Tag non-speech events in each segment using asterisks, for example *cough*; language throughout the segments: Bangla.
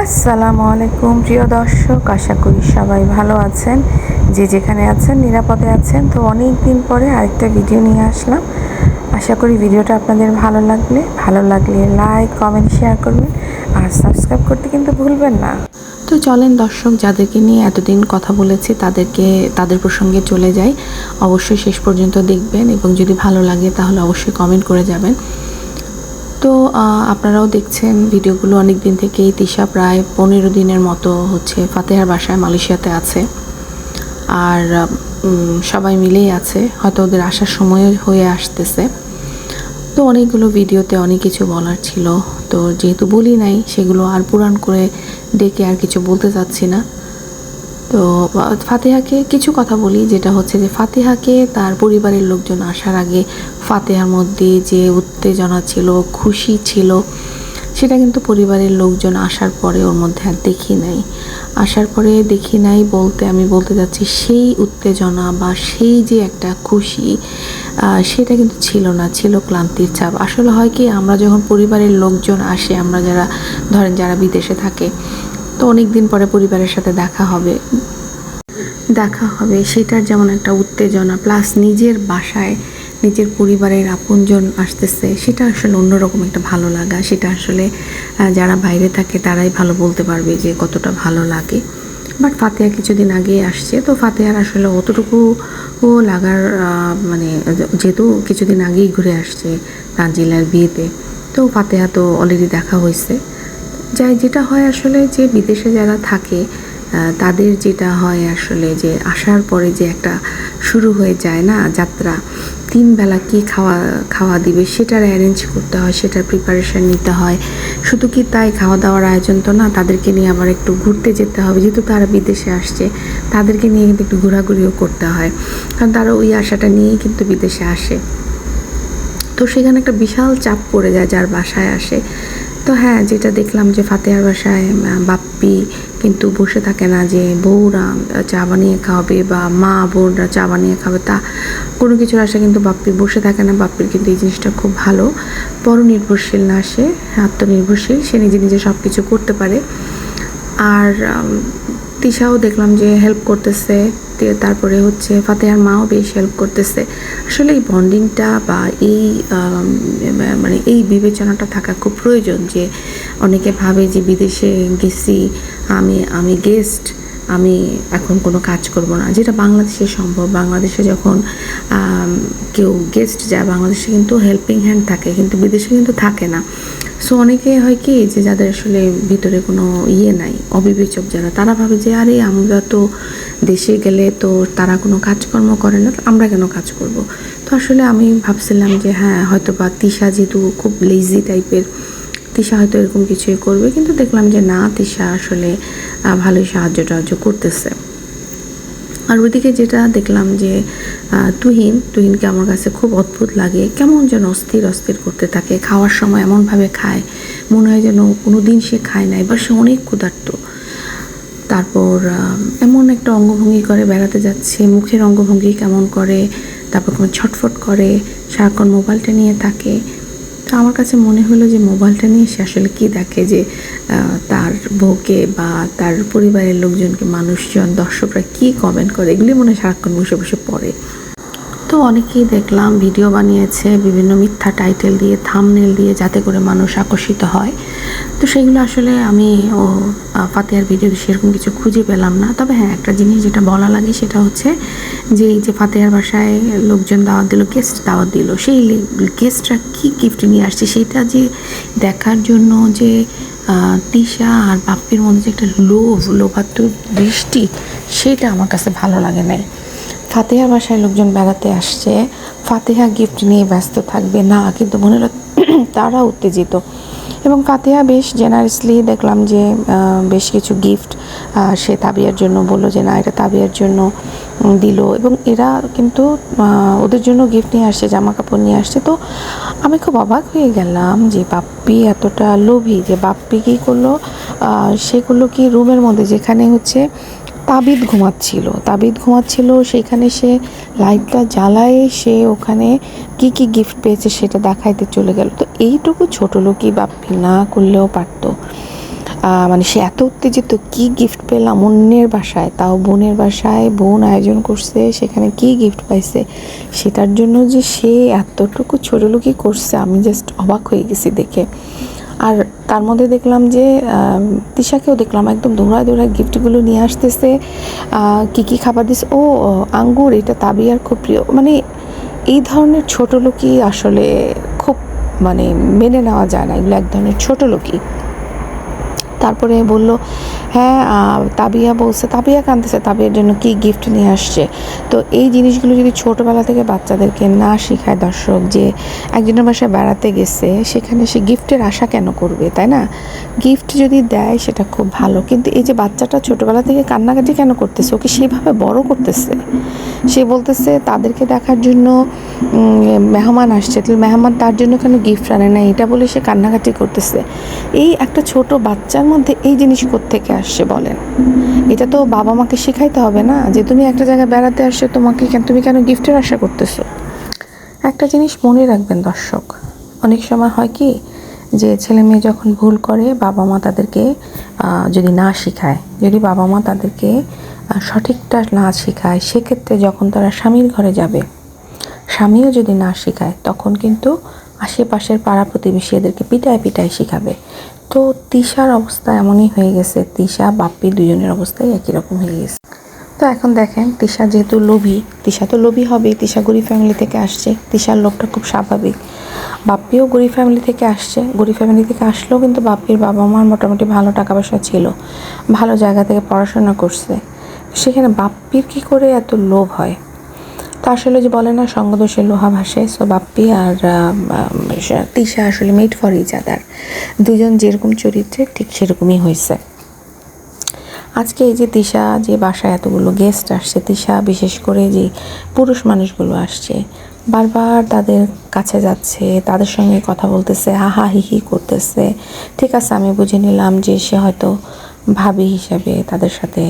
আসসালামু আলাইকুম, প্রিয় দর্শক। আশা করি সবাই ভালো আছেন। যে যেখানে আছেন, নিরাপদে আছেন। তো অনেক দিন পরে আরেকটা ভিডিও নিয়ে আসলাম। আশা করি ভিডিওটা আপনাদের ভালো লাগলে। ভালো লাগলে লাইক কমেন্ট শেয়ার করবেন। আর সাবস্ক্রাইব করতে কিন্তু ভুলবেন না। তো চলেন দর্শক, যাদেরকে নিয়ে এতদিন কথা বলেছি, তাদেরকে, তাদের প্রসঙ্গে চলে যাই। অবশ্যই শেষ পর্যন্ত দেখবেন এবং যদি ভালো লাগে তাহলে অবশ্যই কমেন্ট করে যাবেন। তো আপনারাও দেখছেন ভিডিওগুলো অনেক দিন থেকেই। তিশা প্রায় পনেরো দিনের মতো হচ্ছে ফাতেহার বাসায় মালয়েশিয়াতে আছে। আর সবাই মিলেই আছে। হয়তো ওদের আসার সময় হয়ে আসতেছে। তো অনেকগুলো ভিডিওতে অনেক কিছু বলার ছিল। তো যেহেতু বলি নাই, সেগুলো আর পুরাণ করে ডেকে আর কিছু বলতে চাচ্ছি না। তো ফাতেহাকে কিছু কথা বলি, যেটা হচ্ছে যে ফাতেহাকে তার পরিবারের লোকজন আসার আগে ফাতেহার মধ্যে যে উত্তেজনা ছিল, খুশি ছিল, সেটা কিন্তু পরিবারের লোকজন আসার পরে ওর মধ্যে আর দেখি নাই। আসার পরে দেখি নাই বলতে, আমি বলতে যাচ্ছি সেই উত্তেজনা বা সেই যে একটা খুশি সেটা কিন্তু ছিল না, ছিল ক্লান্তির চাপ। আসলে হয় কি, আমরা যখন পরিবারের লোকজন আসে, আমরা যারা, ধরেন যারা বিদেশে থাকে তো অনেক দিন পরে পরিবারের সাথে দেখা হবে। দেখা হবে, সেটার যেমন একটা উত্তেজনা প্লাস নিজের বাসায় নিজের পরিবারের আপনজন আসতেছে, সেটা আসলে অন্যরকম একটা ভালো লাগা। সেটা আসলে যারা বাইরে থাকে তারাই ভালো বলতে পারবে যে কতটা ভালো লাগে। বাট ফাতেহা কিছুদিন আগে আসছে, তো ফাতেহার আসলে অতটুকু লাগার মানে যেহেতু কিছুদিন আগেই ঘুরে আসছে তানজিলার বিয়েতে, তো ফাতেহা তো অলরেডি দেখা হয়েছে। যাই যেটা হয় আসলে যে বিদেশে যারা থাকে তাদের যেটা হয় আসলে যে আসার পরে যে একটা শুরু হয়ে যায় না যাত্রা, তিন বেলা কি খাওয়া খাওয়া দিবে সেটার অ্যারেঞ্জ করতে হয়, সেটার প্রিপারেশন নিতে হয়। শুধু কি তাই খাওয়া দাওয়ার আয়োজন তো না, তাদেরকে নিয়ে আবার একটু ঘুরতে যেতে হবে। যেহেতু তারা বিদেশে আসছে, তাদেরকে নিয়ে কিন্তু একটু ঘোরাঘুরিও করতে হয়। কারণ তারা ওই আশাটা নিয়েই কিন্তু বিদেশে আসে। তো সেখানে একটা বিশাল চাপ পড়ে যায় যার বাসায় আসে। তো হ্যাঁ যেটা দেখলাম যে ফাতেহার বাসায় বাপ্পি কিন্তু বসে থাকে না যে বউরা চা বানিয়ে খাওয়াবে বা মা বোনরা চা বানিয়ে খাবে, তা কোনো কিছুর আশা কিন্তু বাপ্পি বসে থাকে না। বাপ্পির কিন্তু এই জিনিসটা খুব ভালো। পরনির্ভরশীল না সে, আত্মনির্ভরশীল। সে নিজে নিজে সব কিছু করতে পারে। আর তিশাও দেখলাম যে হেল্প করতেছে তারপরে হচ্ছে ফাতেহার মাও বেশ হেল্প করতেছে। আসলে এই বন্ডিংটা বা এই মানে এই বিবেচনাটা থাকা খুব প্রয়োজন যে অনেকে ভাবে যে বিদেশে গেছি, আমি আমি গেস্ট আমি এখন কোনো কাজ করব না। যেটা বাংলাদেশে সম্ভব। বাংলাদেশে যখন কেউ গেস্ট যায়, বাংলাদেশে কিন্তু হেল্পিং হ্যান্ড থাকে, কিন্তু বিদেশে কিন্তু থাকে না। সো অনেকে হয় কি, যে যাদের আসলে ভিতরে কোনো ইয়ে নাই, অবিবেচক যারা, তারা ভাবে যে, আরে, আমরা তো দেশে গেলে তো তারা কোনো কাজকর্ম করে না আমরা কেন কাজ করব? তো আসলে আমি ভাবছিলাম যে হ্যাঁ হয়তো বা তিশা যেহেতু খুব লেজি টাইপের তিশা হয়তো এরকম কিছুই করবে, কিন্তু দেখলাম যে না, তিশা আসলে ভালোই সাহায্য টাহায্য করতেছে। আর ওইদিকে যেটা দেখলাম যে তুহিন, তুহিনকে আমার কাছে খুব অদ্ভুত লাগে, কেমন যেন অস্থির অস্থির করতে থাকে, খাওয়ার সময় এমনভাবে খায়, মনে হয় যেন কোনো দিন সে খায় না এবার সে অনেক ক্ষুধার্ত। তারপর এমন একটা অঙ্গভঙ্গি করে, বেড়াতে যাচ্ছে, মুখের অঙ্গভঙ্গি কেমন করে, তারপর কোনো ছটফট করে, সারাক্ষণ মোবাইলটা নিয়ে থাকে তো আমার কাছে মনে হলো যে মোবাইলটা নিয়ে সে আসলে কী দেখে যে তার বউকে বা তার পরিবারের লোকজনকে মানুষজন, দর্শকরা কী কমেন্ট করে? এগুলি মনে হয় সারাক্ষণ বসে বসে পড়ে। তো অনেকেই দেখলাম ভিডিও বানিয়েছে, বিভিন্ন মিথ্যা টাইটেল দিয়ে থামনেল দিয়ে যাতে করে মানুষ আকর্ষিত হয়। তো সেইগুলো আসলে আমি ও ফাতেহার ভিডিওতে সেরকম কিছু খুঁজে পেলাম না। তবে হ্যাঁ একটা জিনিস যেটা বলা লাগে সেটা হচ্ছে যে, এই যে ফাতেহার বাসায় লোকজন দাওয়াত দিল গেস্ট দাওয়াত দিল, সেই গেস্টরা কী গিফট নিয়ে আসছে সেটা যে দেখার জন্য যে তিশা আর বাপ্পির মধ্যে যে একটা লোভ, লোভাত্মক দৃষ্টি, সেটা আমার কাছে ভালো লাগে নাই। ফাতেহা বাসায় লোকজন বেড়াতে আসছে, ফাতেহা গিফট নিয়ে ব্যস্ত থাকবে না, কিন্তু মনে হলো *clears throat* তারা উত্তেজিত। এবং ফাতেহা বেশ জেনারেসলি দেখলাম যে বেশ কিছু গিফট সে তাবিয়ার জন্য বলল যে, না, এটা তাবিয়ার জন্য দিল। এবং এরা কিন্তু ওদের জন্য গিফট নিয়ে আসছে জামা কাপড় নিয়ে আসছে। তো আমি খুব অবাক হয়ে গেলাম যে, বাপ্পি এতটা লোভী যে, বাপ্পি কী করল? সে করল কি রুমের মধ্যে? যেখানে হচ্ছে তাবিদ ঘুমাচ্ছিল। তাবিদ ঘুমাচ্ছিল, সেখানে সে লাইটটা জ্বালায় সে ওখানে কি কি গিফট পেয়েছে সেটা দেখাইতে চলে গেল। তো এইটুকু ছোট লোকই বাপ্পি না করলেও পারতো। মানে সে এত উত্তেজিত, কি গিফট পেলাম অন্যের বাসায়? তাও বোনের বাসায়, বোন আয়োজন করছে, সেখানে কি গিফট পাইছে? সেটার জন্য যে সে এতটুকু ছোটলুকি করছে, আমি জাস্ট অবাক হয়ে গেছি দেখে। আর তার মধ্যে দেখলাম যে তিশাকেও দেখলাম একদম দৌড়ায় দৌড়ায় গিফটগুলো নিয়ে আসতেছে। কি কি খাবার দিস ও আঙ্গুর, এটা তাবিয়ার খুব প্রিয়। মানে এই ধরনের ছোটো লোকই আসলে খুব মানে মেনে নেওয়া যায় না। এগুলো এক ধরনের ছোটো লোকই। তারপরে বলল হ্যাঁ তাবিয়া বলছে, তাবিয়া কাঁদতেছে, তাবিয়ার জন্য কি গিফট নিয়ে আসছে? তো এই জিনিসগুলো যদি ছোটোবেলা থেকে বাচ্চাদেরকে না শেখায় দর্শক যে একজনের বাসায় বেড়াতে গেছে, সেখানে সে গিফটের আশা কেন করবে, তাই না? গিফট যদি দেয়, সেটা খুব ভালো। কিন্তু এই যে বাচ্চাটা ছোটোবেলা থেকে কান্নাকাটি কেন করতেছে? ওকে সেইভাবে বড় করতেছে? সে বলতেছে, তাদেরকে দেখার জন্য মেহমান আসছে। তাহলে মেহমান তার জন্য কেন গিফট আনে না এটা বলে সে কান্নাকাটি করতেছে। এই একটা ছোট বাচ্চার মধ্যে এই জিনিস থেকে আসছে বলেন? এটা তো বাবা মাকে শেখাইতে হবে না, যে তুমি একটা জায়গায় বেড়াতে আসছো, তোমাকে কেন তুমি কেন গিফটের আশা করতেছো? একটা জিনিস মনে রাখবেন দর্শক, অনেক সময় হয় কি, যে ছেলে মেয়ে যখন ভুল করে, বাবা মা তাদেরকে যদি না শেখায়, যদি বাবা মা তাদেরকে সঠিকটা না শেখায়, সেক্ষেত্রে যখন তারা স্বামীর ঘরে যাবে, স্বামীও যদি না শেখায়, তখন কিন্তু আশেপাশের পাড়া প্রতিবেশী এদেরকে পিটায় পিটায় শেখাবে। তো তিশার অবস্থা এমনই হয়ে গেছে। তিশা, বাপ্পি দুজনের অবস্থাই একই রকম হয়ে গেছে। তো এখন দেখেন, তিশা যেহেতু লোভী, তিশা তো লোভী হবে, তিশা গরিব ফ্যামিলি থেকে আসছে। তিশার লোভটা খুব স্বাভাবিক। বাপ্পিও গরিব ফ্যামিলি থেকে আসছে। গরিব ফ্যামিলি থেকে আসলেও কিন্তু বাপ্পির বাবা মার মোটামুটি ভালো টাকা পয়সা ছিল। ভালো জায়গা থেকে পড়াশোনা করছে। সেখানে বাপ্পির কি করে এত লোভ হয়? তো আসলে যে বলে না সঙ্গদোষে লোহা ভাসে, সো বাপ্পি আর তিশা আসলে মেড ফর ইচ আদার দুজন যেরকম চরিত্রে, ঠিক সেরকমই হয়েছে। আজকে এই যে তিশা, যে বাসায় এতগুলো গেস্ট আসছে, তিশা বিশেষ করে যে পুরুষ মানুষগুলো আসছে, বারবার তাদের কাছে যাচ্ছে, তাদের সঙ্গে কথা বলতেছে হাহা হিহি করতেছে। ঠিক আছে, আমি বুঝে নিলাম যে সে হয়তো ভাবি হিসাবে তাদের সাথে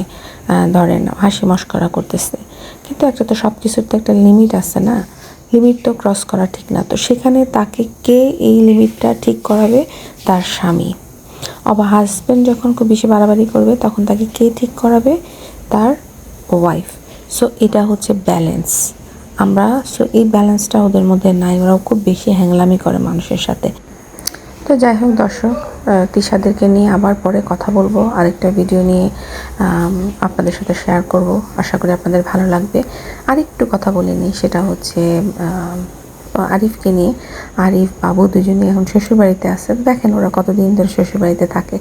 ধরেন হাসি মস্করা করতেছে। কিন্তু একটা তো সব কিছুর তো একটা লিমিট আছে না? লিমিট তো ক্রস করা ঠিক না। তো সেখানে তাকে কে এই লিমিটটা ঠিক করাবে? তার স্বামী। অবা হাজব্যান্ড যখন খুব বেশি বাড়াবাড়ি করবে, তখন তাকে কে ঠিক করাবে? তার ওয়াইফ সো এটা হচ্ছে ব্যালেন্স আমরা সো এই ব্যালেন্সটা ওদের মধ্যে নাই। ওরাও খুব বেশি হ্যাংলামি করে মানুষের সাথে। তো যাই হোক দর্শক তিশাদেরকে নিয়ে আবার পরে কথা বলব, আরেকটা ভিডিও নিয়ে আপনাদের সাথে শেয়ার করব। আশা করি আপনাদের ভালো লাগবে। আরেকটু কথা বলে নিই, সেটা হচ্ছে আরিফকে নিয়ে। আরিফ বাবু দুজনেই এখন শ্বশুরবাড়িতে আছে। দেখেন ওরা কতদিন ধরে শ্বশুরবাড়িতে থাকে।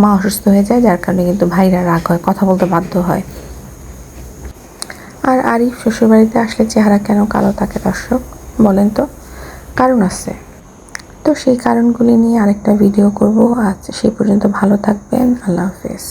মা অসুস্থ হয়ে যায়, যার কারণে কিন্তু ভাইরা রাগ হয়, কথা বলতে বাধ্য হয়। আর আরিফ শ্বশুরবাড়িতে আসলে চেহারা কেন কালো থাকে দর্শক? বলেন তো, কারণ আছে। তো সেই কারণগুলি নিয়ে আরেকটা ভিডিও করব। আজ সেই পর্যন্ত ভালো থাকবেন। আল্লাহ হাফেজ।